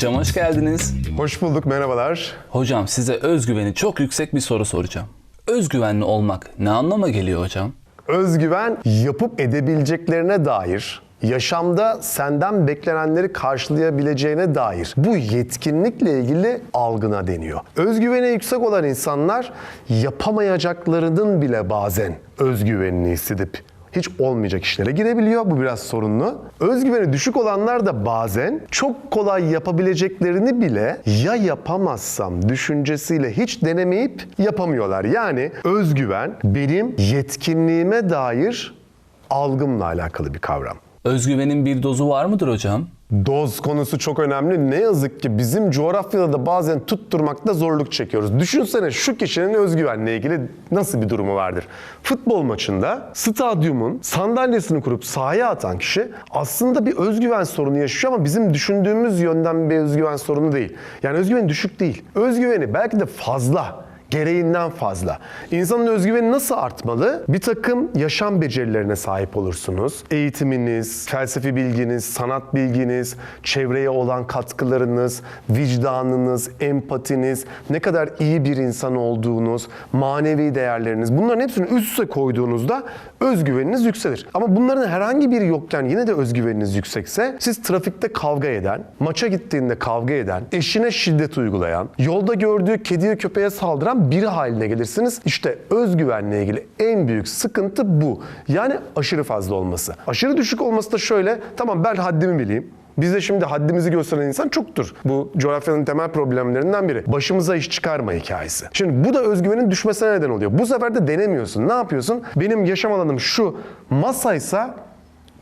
Hocam hoş geldiniz. Hoş bulduk, merhabalar. Hocam size özgüveni çok yüksek bir soru soracağım. Özgüvenli olmak ne anlama geliyor hocam? Özgüven, yapıp edebileceklerine dair, yaşamda senden beklenenleri karşılayabileceğine dair bu yetkinlikle ilgili algına deniyor. Özgüveni yüksek olan insanlar yapamayacaklarının bile bazen özgüvenini hissedip hiç olmayacak işlere girebiliyor. Bu biraz sorunlu. Özgüveni düşük olanlar da bazen çok kolay yapabileceklerini bile ya yapamazsam düşüncesiyle hiç denemeyip yapamıyorlar. Yani özgüven benim yetkinliğime dair algımla alakalı bir kavram. Özgüvenin bir dozu var mıdır hocam? Doz konusu çok önemli. Ne yazık ki bizim coğrafyada da bazen tutturmakta zorluk çekiyoruz. Düşünsene şu kişinin özgüvenle ilgili nasıl bir durumu vardır. Futbol maçında stadyumun sandalyesini kurup sahaya atan kişi aslında bir özgüven sorunu yaşıyor ama bizim düşündüğümüz yönden bir özgüven sorunu değil. Yani özgüveni düşük değil. Özgüveni belki de fazla gereğinden fazla. İnsanın özgüveni nasıl artmalı? Bir takım yaşam becerilerine sahip olursunuz. Eğitiminiz, felsefi bilginiz, sanat bilginiz, çevreye olan katkılarınız, vicdanınız, empatiniz, ne kadar iyi bir insan olduğunuz, manevi değerleriniz bunların hepsini üst üste koyduğunuzda özgüveniniz yükselir. Ama bunların herhangi biri yokken yine de özgüveniniz yüksekse siz trafikte kavga eden, maça gittiğinde kavga eden, eşine şiddet uygulayan, yolda gördüğü kediye köpeğe saldıran biri haline gelirsiniz. İşte özgüvenle ilgili en büyük sıkıntı bu. Yani aşırı fazla olması. Aşırı düşük olması da şöyle, tamam ben haddimi bileyim. Bizde şimdi haddimizi gösteren insan çoktur. Bu coğrafyanın temel problemlerinden biri. Başımıza iş çıkarma hikayesi. Şimdi bu da özgüvenin düşmesine neden oluyor. Bu sefer de denemiyorsun. Ne yapıyorsun? Benim yaşam alanım şu masaysa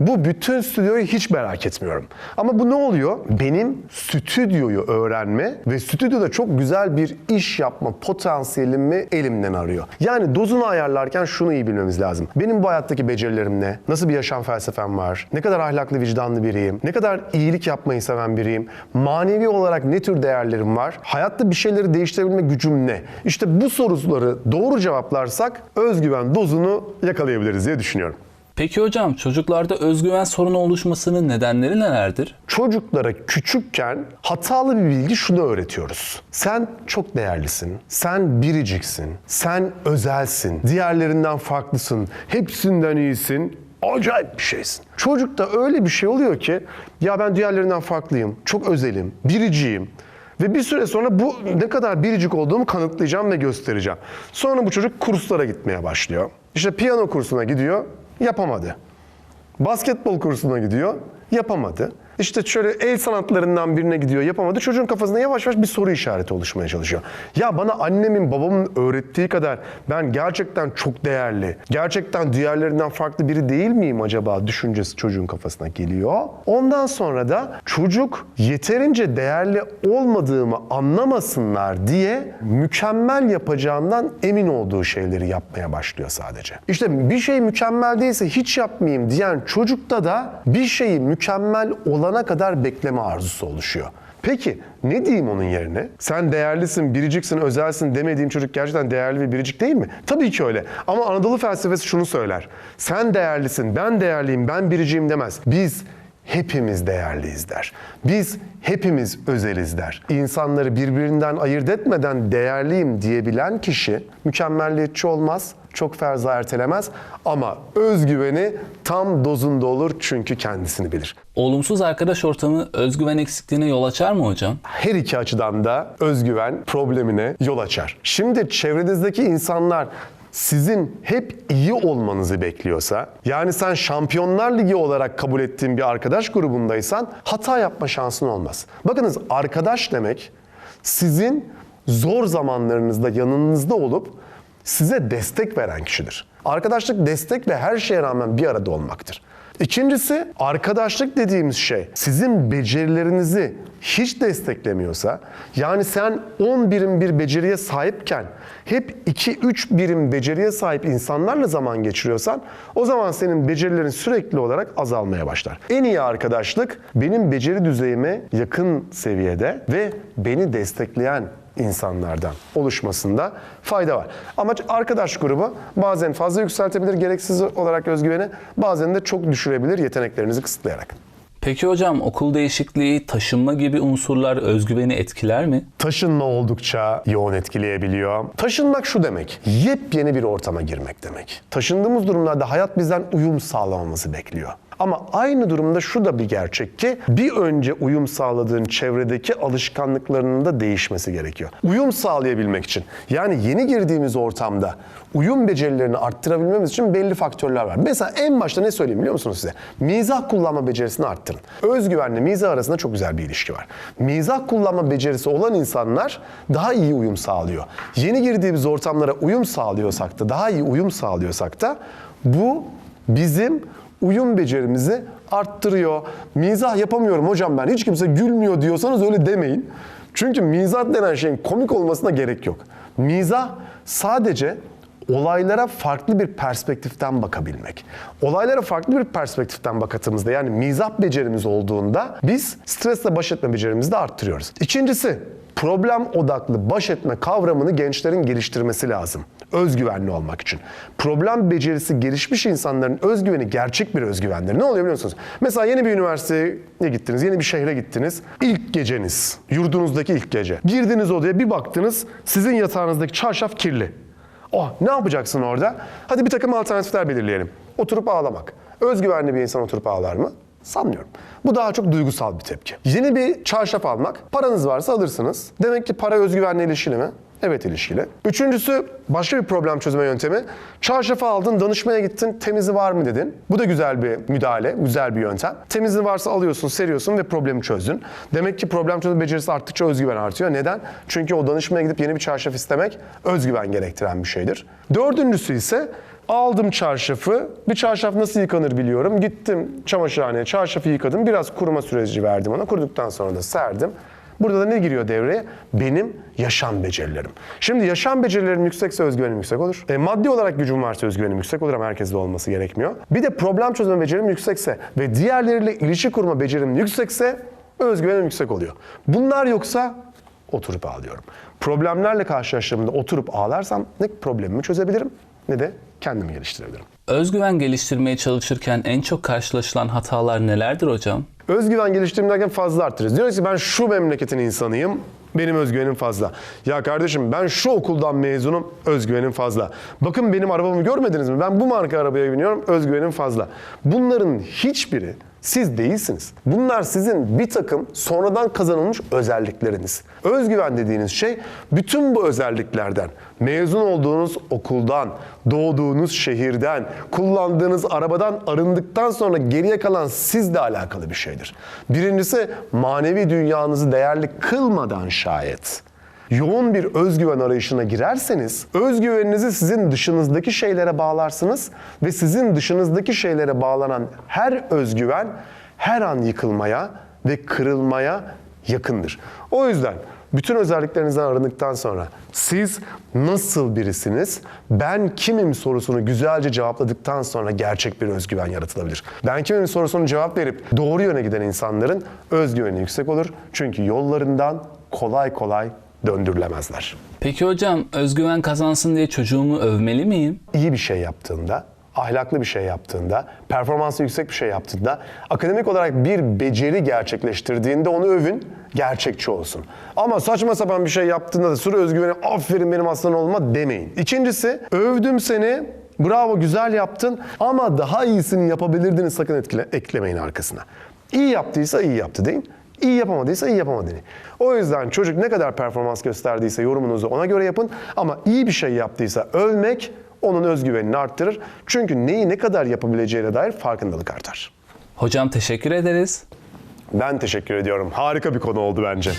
bu bütün stüdyoyu hiç merak etmiyorum. Ama bu ne oluyor? Benim stüdyoyu öğrenme ve stüdyoda çok güzel bir iş yapma potansiyelimi elimden arıyor. Yani dozunu ayarlarken şunu iyi bilmemiz lazım. Benim bu hayattaki becerilerim ne? Nasıl bir yaşam felsefem var? Ne kadar ahlaklı, vicdanlı biriyim? Ne kadar iyilik yapmayı seven biriyim? Manevi olarak ne tür değerlerim var? Hayatta bir şeyleri değiştirebilme gücüm ne? İşte bu soruları doğru cevaplarsak özgüven dozunu yakalayabiliriz diye düşünüyorum. Peki hocam çocuklarda özgüven sorunu oluşmasının nedenleri nelerdir? Çocuklara küçükken hatalı bir bilgi şunu öğretiyoruz. Sen çok değerlisin, sen biriciksin, sen özelsin, diğerlerinden farklısın, hepsinden iyisin, acayip bir şeysin. Çocukta öyle bir şey oluyor ki ya ben diğerlerinden farklıyım, çok özelim, biriciyim. Ve bir süre sonra bu ne kadar biricik olduğumu kanıtlayacağım ve göstereceğim. Sonra bu çocuk kurslara gitmeye başlıyor. İşte piyano kursuna gidiyor, yapamadı. Basketbol kursuna gidiyor, yapamadı. İşte şöyle el sanatlarından birine gidiyor, yapamadı. Çocuğun kafasında yavaş yavaş bir soru işareti oluşmaya çalışıyor. Ya bana annemin, babamın öğrettiği kadar ben gerçekten çok değerli, gerçekten diğerlerinden farklı biri değil miyim acaba düşüncesi çocuğun kafasına geliyor. Ondan sonra da çocuk yeterince değerli olmadığımı anlamasınlar diye mükemmel yapacağından emin olduğu şeyleri yapmaya başlıyor sadece. İşte bir şey mükemmel değilse hiç yapmayayım diyen çocukta da bir şeyi mükemmel olana kadar bekleme arzusu oluşuyor. Peki ne diyeyim onun yerine? Sen değerlisin, biriciksin, özelsin demediğim çocuk gerçekten değerli ve biricik değil mi? Tabii ki öyle. Ama Anadolu felsefesi şunu söyler. Sen değerlisin, ben değerliyim, ben biriciyim demez. Biz hepimiz değerliyiz der. Biz hepimiz özeliz der. İnsanları birbirinden ayırt etmeden değerliyim diyebilen kişi mükemmelliyetçi olmaz, çok fazla ertelemez ama özgüveni tam dozunda olur çünkü kendisini bilir. Olumsuz arkadaş ortamı özgüven eksikliğine yol açar mı hocam? Her iki açıdan da özgüven problemine yol açar. Şimdi çevrenizdeki insanlar sizin hep iyi olmanızı bekliyorsa, yani sen Şampiyonlar Ligi olarak kabul ettiğin bir arkadaş grubundaysan hata yapma şansın olmaz. Bakınız arkadaş demek sizin zor zamanlarınızda yanınızda olup size destek veren kişidir. Arkadaşlık destek ve her şeye rağmen bir arada olmaktır. İkincisi arkadaşlık dediğimiz şey sizin becerilerinizi hiç desteklemiyorsa yani sen 10 birim bir beceriye sahipken hep 2-3 birim beceriye sahip insanlarla zaman geçiriyorsan o zaman senin becerilerin sürekli olarak azalmaya başlar. En iyi arkadaşlık benim beceri düzeyime yakın seviyede ve beni destekleyen insanlardan oluşmasında fayda var. Ama arkadaş grubu bazen fazla yükseltebilir gereksiz olarak özgüveni, bazen de çok düşürebilir yeteneklerinizi kısıtlayarak. Peki hocam okul değişikliği, taşınma gibi unsurlar özgüveni etkiler mi? Taşınma oldukça yoğun etkileyebiliyor. Taşınmak şu demek, yepyeni bir ortama girmek demek. Taşındığımız durumlarda hayat bizden uyum sağlamamızı bekliyor. Ama aynı durumda şu da bir gerçek ki bir önce uyum sağladığın çevredeki alışkanlıklarının da değişmesi gerekiyor. Uyum sağlayabilmek için yani yeni girdiğimiz ortamda uyum becerilerini arttırabilmemiz için belli faktörler var. Mesela en başta ne söyleyeyim biliyor musunuz size? Mizah kullanma becerisini arttırın. Özgüvenle mizah arasında çok güzel bir ilişki var. Mizah kullanma becerisi olan insanlar daha iyi uyum sağlıyor. Yeni girdiğimiz ortamlara uyum sağlıyorsak da, daha iyi uyum sağlıyorsak da bu bizim uyum becerimizi arttırıyor. Mizah yapamıyorum hocam ben hiç kimse gülmüyor diyorsanız öyle demeyin. Çünkü mizah denen şeyin komik olmasına gerek yok. Mizah sadece olaylara farklı bir perspektiften bakabilmek. Olaylara farklı bir perspektiften bakatımızda yani mizah becerimiz olduğunda biz stresle baş etme becerimizi de arttırıyoruz. İkincisi problem odaklı baş etme kavramını gençlerin geliştirmesi lazım. Özgüvenli olmak için. Problem becerisi gelişmiş insanların özgüveni gerçek bir özgüvendir. Ne oluyor biliyor musunuz? Mesela yeni bir üniversiteye gittiniz, yeni bir şehre gittiniz. İlk geceniz, yurdunuzdaki ilk gece. Girdiniz odaya bir baktınız, sizin yatağınızdaki çarşaf kirli. Oh ne yapacaksın orada? Hadi bir takım alternatifler belirleyelim. Oturup ağlamak. Özgüvenli bir insan oturup ağlar mı? Sanmıyorum. Bu daha çok duygusal bir tepki. Yeni bir çarşaf almak. Paranız varsa alırsınız. Demek ki para özgüvenle ilişkili mi? Evet ilişkili. Üçüncüsü başka bir problem çözme yöntemi. Çarşafı aldın, danışmaya gittin, temizi var mı dedin. Bu da güzel bir müdahale, güzel bir yöntem. Temizi varsa alıyorsun, seriyorsun ve problemi çözdün. Demek ki problem çözme becerisi arttıkça özgüven artıyor. Neden? Çünkü o danışmaya gidip yeni bir çarşaf istemek özgüven gerektiren bir şeydir. Dördüncüsü ise Aldım çarşafı. Bir çarşaf nasıl yıkanır biliyorum. Gittim çamaşırhaneye, çarşafı yıkadım. Biraz kuruma süreci verdim ona. Kuruduktan sonra da serdim. Burada da ne giriyor devreye? Benim yaşam becerilerim. Şimdi yaşam becerilerim yüksekse özgüvenim yüksek olur. E, maddi olarak gücüm varsa özgüvenim yüksek olur ama herkeste olması gerekmiyor. Bir de problem çözme becerim yüksekse ve diğerleriyle ilişki kurma becerim yüksekse özgüvenim yüksek oluyor. Bunlar yoksa oturup ağlıyorum. Problemlerle karşılaştığımda oturup ağlarsam ne problemimi çözebilirim ne de kendimi geliştirebilirim. Özgüven geliştirmeye çalışırken en çok karşılaşılan hatalar nelerdir hocam? Özgüven geliştirme derken fazla arttırırız. Diyoruz ki ben şu memleketin insanıyım. Benim özgüvenim fazla. Ya kardeşim ben şu okuldan mezunum, özgüvenim fazla. Bakın benim arabamı görmediniz mi? Ben bu marka arabaya biniyorum, özgüvenim fazla. Bunların hiçbiri siz değilsiniz. Bunlar sizin bir takım sonradan kazanılmış özellikleriniz. Özgüven dediğiniz şey bütün bu özelliklerden, mezun olduğunuz okuldan, doğduğunuz şehirden, kullandığınız arabadan arındıktan sonra geriye kalan sizle alakalı bir şeydir. Birincisi manevi dünyanızı değerli kılmadan şayet yoğun bir özgüven arayışına girerseniz özgüveninizi sizin dışınızdaki şeylere bağlarsınız ve sizin dışınızdaki şeylere bağlanan her özgüven her an yıkılmaya ve kırılmaya yakındır. O yüzden bütün özelliklerinizden arındıktan sonra siz nasıl birisiniz? Ben kimim sorusunu güzelce cevapladıktan sonra gerçek bir özgüven yaratılabilir. Ben kimim sorusunu cevap verip doğru yöne giden insanların özgüveni yüksek olur. Çünkü yollarından kolay kolay döndürülemezler. Peki hocam özgüven kazansın diye çocuğumu övmeli miyim? İyi bir şey yaptığında, ahlaklı bir şey yaptığında, performansı yüksek bir şey yaptığında, akademik olarak bir beceri gerçekleştirdiğinde onu övün, gerçekçi olsun. Ama saçma sapan bir şey yaptığında da sürü özgüveni aferin benim aslan olma demeyin. İkincisi, övdüm seni, bravo güzel yaptın ama daha iyisini yapabilirdiniz sakın etkile, eklemeyin arkasına. İyi yaptıysa iyi yaptı deyin. İyi yapamadıysa iyi yapamadı deyin. O yüzden çocuk ne kadar performans gösterdiyse yorumunuzu ona göre yapın ama iyi bir şey yaptıysa övmek onun özgüvenini arttırır. Çünkü neyi ne kadar yapabileceğine dair farkındalık artar. Hocam teşekkür ederiz. Ben teşekkür ediyorum. Harika bir konu oldu bence.